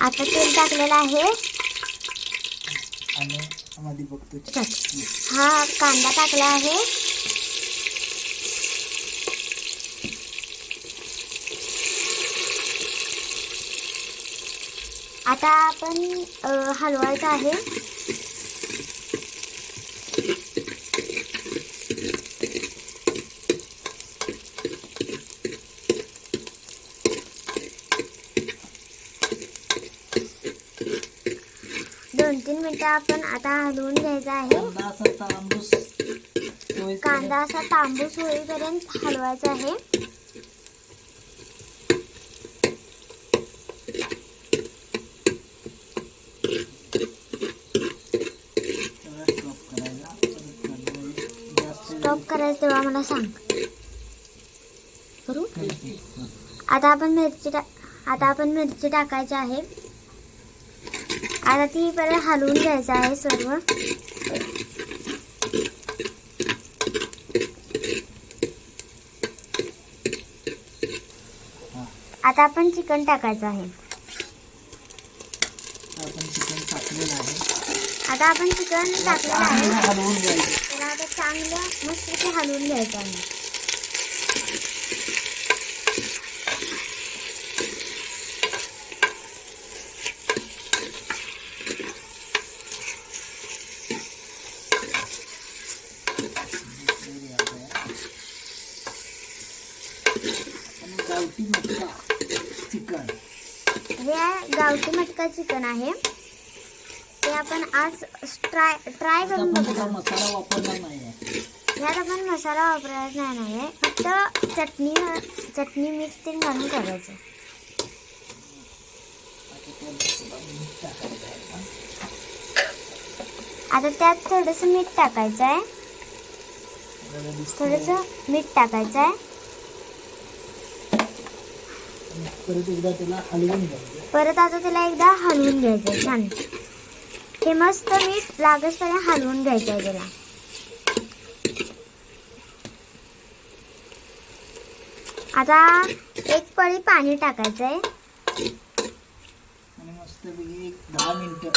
आता तेल टाकलेलं आहे. हा कांदा टाकला आहे. आता आपण हलवायचं आहे. दोन आपण आता हलवून घ्यायचं आहे. कांदा असा तांबूस होईपर्यंत हलवायचा आहे. स्टॉप करायचं तेव्हा मला सांग. करू? आता आपण मिरची टा आता आपण मिरची टाकायची आहे. आता ती परत हलवून घ्यायचं आहे सर्व. आता आपण चिकन टाकायचं आहे. तर आपण चिकन टाकलेलं आहे. आता आपण चिकन टाकलेलं आहे. चांगलं हलवून घ्यायचं. त्याला आता चांगलं मस्त हलवून घ्यायचं आहे आणि गावठी मटका चिकन हे गावठी मटका चिकन आहे. ते आपण आज ट्राय ट्राय करून आपण बघू त्याचा मसाला वापरणार नाही आपण मसाला वापरायचा नाही आहे. फक्त चटणी चटणी मीठ ते घालून करायचं. आता त्यात आता त्यात थोडंसं मीठ टाकायचं आहे. थोडंसं मीठ टाकायचं आहे आपल्याला दिसतंय. थोडंसं मीठ टाकायचं आहे आणि परत एकदा त्याला हलवून घ्यायचं. परत आता त्याला एकदा हलवून घ्यायचं छान. हे मस्त मीठ लागसपर्यंत हलवून घ्यायचं आहे त्याला. आता एक पळी पाणी टाकायचं आहे. आणि मस्तपैकी एक दहा मिनिटं.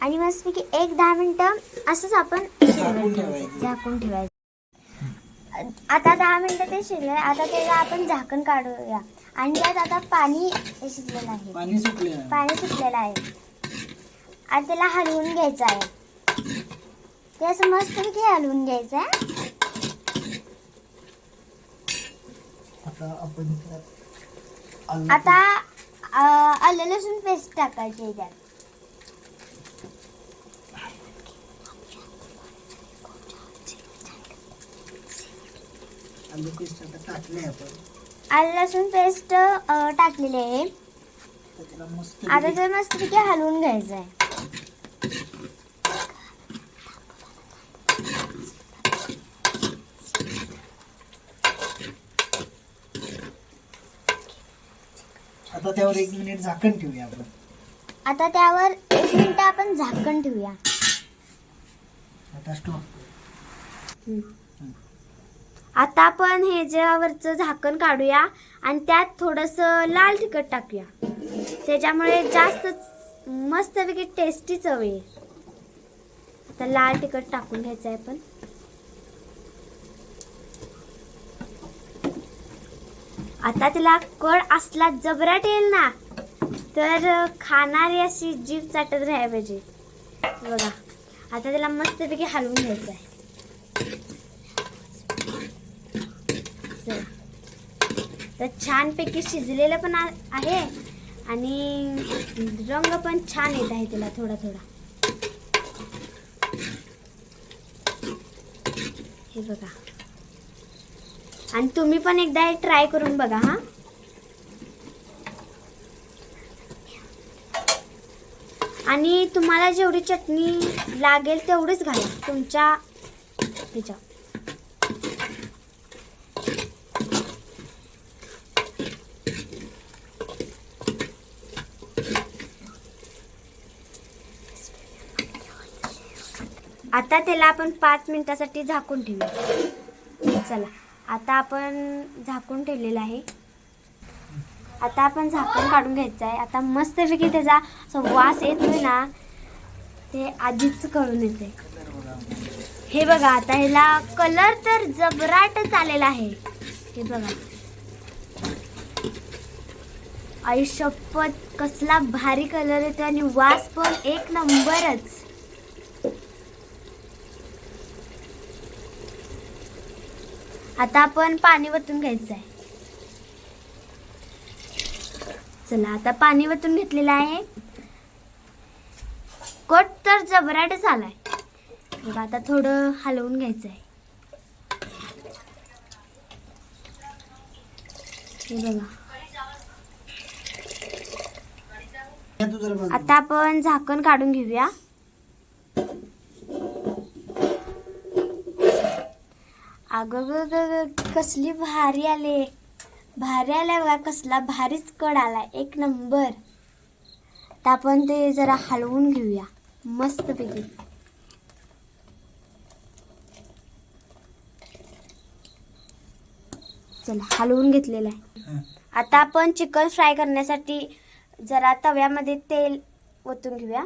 आणि मस्तपैकी एक दहा मिनिटं असंच आपण झाकून ठेवायचं. झाकून ठेवायचं. आता दहा मिनिटं ते शिजले आता त्याला आपण झाकण काढूया. आणि त्यात आता पाणी शिजलेलं आहे. पाणी सुटलेलं आहे. पाणी सुटलेलं आहे. आणि त्याला हलवून घ्यायचं आहे. ते असं मस्तपैकी हलवून घ्यायचं आहे. आता आपण त्यात आलं आता अं, आलं लसूण पेस्ट टाकायची आहे त्यात. आलू पेस्ट आता टाकले आपण. आलं लसूण पेस्ट टाकलेली आहे. आता ते मस्तपैकी हलवून घ्यायचं आहे आता त्यावर एक मिनिट झाकण ठेवूया आपण. आता त्यावर एक मिनिट आपण झाकण ठेवूया. आता स्टॉप आता आपण हे ज्यावरचं झाकण काढूया आणि त्यात थोडंसं लाल तिखट टाकूया. त्याच्यामुळे जास्त मस्तपैकी टेस्टी चव येईल. आता लाल तिखट टाकून घ्यायचं आहे आपण. आता तिला कळ असला जबराट येईल ना तर खाणारी अशी जीभ चाटत राहायला पाहिजे. बघा आता त्याला मस्तपैकी हलवून घ्यायचं आहे. तर छानपैकी शिजलेलं पण आहे आणि रंग पण छान येत आहे त्याला थोडा थोडा. हे बघा. आणि तुम्ही पण एकदा ट्राय करून बघा हा. आणि तुम्हाला जेवढी चटणी लागेल तेवढीच घाला तुमच्या त्याच्या आता त्याला आपण पाच मिनिटासाठी झाकून ठेवूया चला आता आपण झाकून ठेवलेलं आहे. आता आपण झाकण काढून घ्यायचं आहे. आता मस्तपैकी त्याचा असं वास येतोय ना ते आधीच कळून येते हे बघा आता ह्याला कलर तर जबराटच आलेला आहे. हे बघा. आई शपथ कसला भारी कलर येतो आणि वास पण एक नंबरच. आता आपण पाणी वतून घ्यायचं आहे चला आता पाणी वतून घेतलेलं आहे. कट तर जबराटच आलाय बघा आता थोडं हलवून घ्यायचं आहे हे बघा. आता आपण झाकण काढून घेऊया. अगं ग ग कसली भारी आले. भारी आलाय बघा कसला भारीच कड आलाय. एक नंबर. आता आपण ते जरा हलवून घेऊया. मस्तपैकी चला हलवून घेतलेलं आहे. आता आपण चिकन फ्राय करण्यासाठी जरा तव्यामध्ये तेल ओतून घेऊया.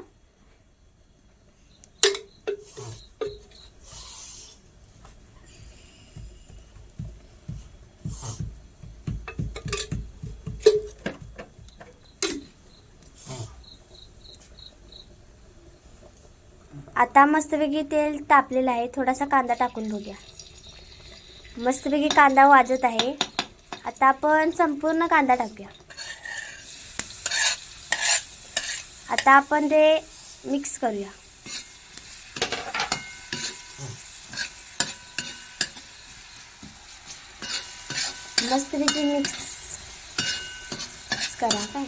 आता मस्तपैकी तेल तापलेलं आहे. थोडासा कांदा टाकून बघूया. मस्तपैकी कांदा वाजत आहे. आता आपण संपूर्ण कांदा टाकूया. आता आपण ते मिक्स करूया. मस्तपैकी मिक्स करा काय?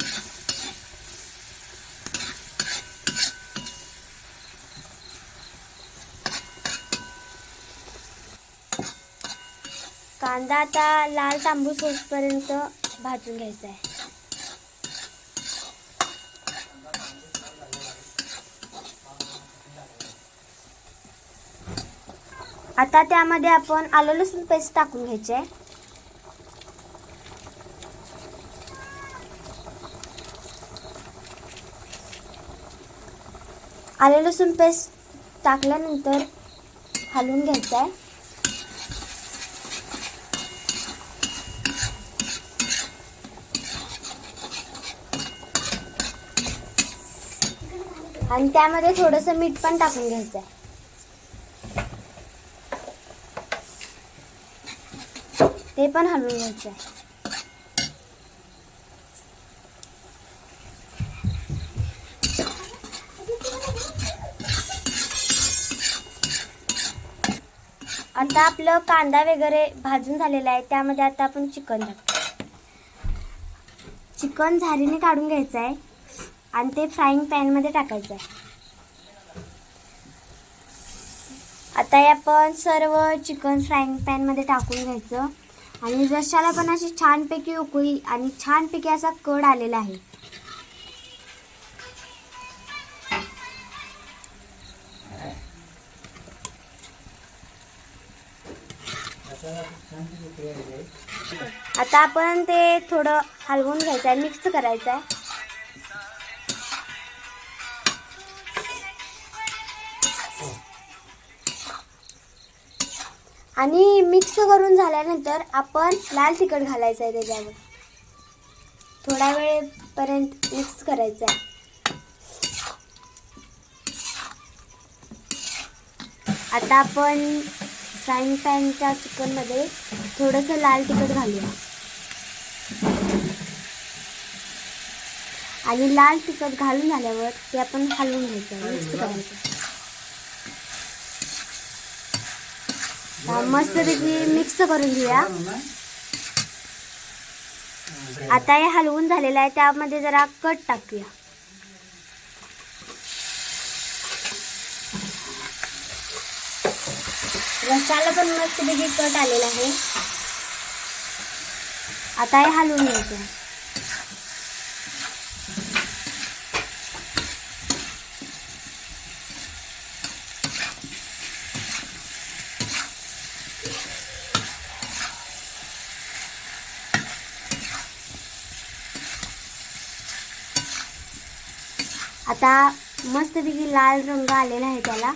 कांदा आता लाल तांबूस होईपर्यंत भाजून घ्यायचा आहे. आता त्यामध्ये आपण आलं लसूण पेस्ट टाकून घ्यायचे. आहे आलं लसूण पेस्ट टाकल्यानंतर हलवून घ्यायचं आहे. आणि त्यामध्ये थोडंसं मीठ पण टाकून घ्यायचं आहे ते पण हलवून घ्यायचं आहे आता आपलं कांदा वगैरे भाजून झालेला आहे त्यामध्ये आता आपण चिकन टाकतो चिकन झारीने काढून घ्यायचं आहे आणि ते फ्राईंग पॅनमध्ये टाकायचं. आहे आता हे आपण सर्व चिकन फ्राईंग पॅनमध्ये टाकून घ्यायचं. आणि जशाला पण अशी छानपैकी उकळी आणि छानपैकी असा कड आलेला आहे. आता आपण ते थोडं हलवून घ्यायचं आहे मिक्स करायचं आहे. आणि मिक्स करून झाल्यानंतर आपण लाल तिखट घालायचं आहे त्याच्यावर. थोड्या वेळेपर्यंत मिक्स करायचं आहे. आता आपण फ्राईंग पॅनच्या चिकनमध्ये थोडंसं लाल तिखट घालूया. आणि लाल तिखट घालून झाल्यावर ते आपण हलवून घ्यायचं मिक्स करायचं मस्तपैकी मिक्स करून घेऊया. आता हे हलवून झालेलं आहे त्यामध्ये जरा कट टाकूया. रसाला पण मस्तपैकी कट आलेला आहे. आता हे हलवून घ्यायचं आता मस्तपैकी लाल रंग आलेला आहे त्याला.